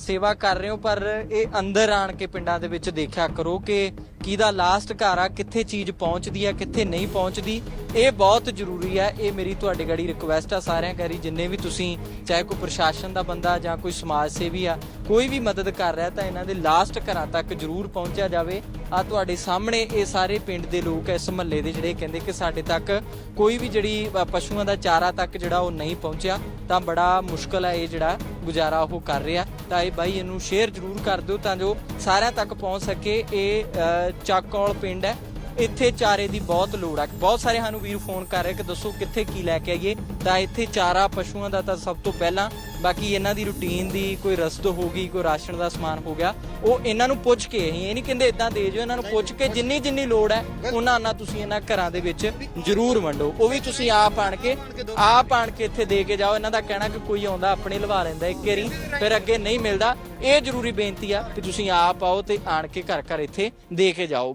ਸੇਵਾ ਕਰ ਰਹੇ ਹੋ, ਪਰ ਇਹ ਅੰਦਰ ਆਣ ਕੇ ਪਿੰਡਾਂ ਦੇ ਵਿੱਚ ਦੇਖਿਆ ਕਰੋ ਕਿ ਕਿਹਦਾ ਲਾਸਟ ਘਰ ਆ, ਕਿੱਥੇ ਚੀਜ਼ ਪਹੁੰਚਦੀ ਆ, ਕਿੱਥੇ ਨਹੀਂ ਪਹੁੰਚਦੀ। ਇਹ ਬਹੁਤ ਜ਼ਰੂਰੀ ਹੈ ਇਹ ਮੇਰੀ ਤੁਹਾਡੇ ਗੜੀ ਰਿਕੁਐਸਟ ਆ ਸਾਰਿਆਂ ਕਰੀ ਜਿੰਨੇ ਵੀ ਤੁਸੀਂ ਚਾਹੇ ਕੋਈ ਪ੍ਰਸ਼ਾਸਨ ਦਾ ਬੰਦਾ ਜਾਂ ਕੋਈ ਸਮਾਜ ਸੇਵੀ ਆ ਕੋਈ ਵੀ ਮਦਦ ਕਰ ਰਿਹਾ ਤਾਂ ਇਹਨਾਂ ਦੇ ਲਾਸਟ ਘਰਾਂ ਤੱਕ ਜ਼ਰੂਰ ਪਹੁੰਚਿਆ ਜਾਵੇ। ਆ ਤੁਹਾਡੇ ਸਾਹਮਣੇ ਇਹ ਸਾਰੇ ਪਿੰਡ ਦੇ ਲੋਕ ਇਸ ਮਹੱਲੇ ਦੇ ਜਿਹੜੇ ਕਹਿੰਦੇ ਕਿ ਸਾਡੇ ਤੱਕ ਕੋਈ ਵੀ ਜਿਹੜੀ ਪਸ਼ੂਆਂ ਦਾ ਚਾਰਾ ਤੱਕ ਜਿਹੜਾ ਉਹ ਨਹੀਂ ਪਹੁੰਚਿਆ ਤਾਂ ਬੜਾ ਮੁਸ਼ਕਲ ਹੈ ਇਹ ਜਿਹੜਾ ਗੁਜ਼ਾਰਾ ਉਹ ਕਰ ਰਿਹਾ। ਤਾਂ ਇਹ ਬਾਈ ਇਹਨੂੰ ਸ਼ੇਅਰ ਜ਼ਰੂਰ ਕਰ ਦਿਓ ਤਾਂ ਜੋ ਸਾਰਿਆਂ ਤੱਕ ਪਹੁੰਚ ਸਕੇ। ਇਹ ਅ, ਚੱਕੌਲ ਪਿੰਡ ਹੈ। ਇੱਥੇ ਚਾਰੇ ਦੀ ਬਹੁਤ ਲੋੜ ਆ। ਬਹੁਤ ਸਾਰੇ ਸਾਨੂੰ ਵੀਰ ਫੋਨ ਕਰ ਰਹੇ ਕਿ ਦੱਸੋ ਕਿੱਥੇ ਕੀ ਲੈ ਕੇ ਆਈਏ। ਤਾਂ ਇੱਥੇ ਚਾਰਾ ਪਸ਼ੂਆਂ ਦਾ ਤਾਂ ਸਭ ਤੋਂ ਪਹਿਲਾਂ ਬਾਕੀ ਇਹਨਾਂ ਦੀ ਰੁਟੀਨ ਦੀ ਕੋਈ ਰਸਦ ਹੋ ਗਈ ਕੋਈ ਰਾਸ਼ਨ ਦਾ ਸਮਾਨ ਹੋ ਗਿਆ ਉਹ ਇਹਨਾਂ ਨੂੰ ਪੁੱਛ ਕੇ ਅਸੀਂ ਇਹ ਨਹੀਂ ਕਹਿੰਦੇ ਇਦਾਂ ਦੇ ਜਿਓ ਇਹਨਾਂ ਨੂੰ ਪੁੱਛ ਕੇ ਜਿੰਨੀ ਜਿੰਨੀ ਲੋੜ ਹੈ ਉਹਨਾਂ ਨਾਲ ਤੁਸੀਂ ਇਹਨਾਂ ਘਰਾਂ ਦੇ ਵਿੱਚ ਜ਼ਰੂਰ ਵੰਡੋ। ਉਹ ਵੀ ਤੁਸੀਂ ਆਪ ਆਣ ਕੇ ਆਪ ਆਣ ਕੇ ਇੱਥੇ ਦੇ ਕੇ ਜਾਓ। ਇਹਨਾਂ ਦਾ ਕਹਿਣਾ ਕਿ ਕੋਈ ਆਉਂਦਾ ਆਪਣੇ ਲਵਾ ਲੈਂਦਾ ਇੱਕ ਵਾਰੀ ਫਿਰ ਅੱਗੇ ਨਹੀਂ ਮਿਲਦਾ। ਇਹ ਜ਼ਰੂਰੀ ਬੇਨਤੀ ਆ ਕਿ ਤੁਸੀਂ ਆਪ ਆਓ ਤੇ ਆਣ ਕੇ ਘਰ ਘਰ ਇੱਥੇ ਦੇ ਕੇ ਜਾਓ।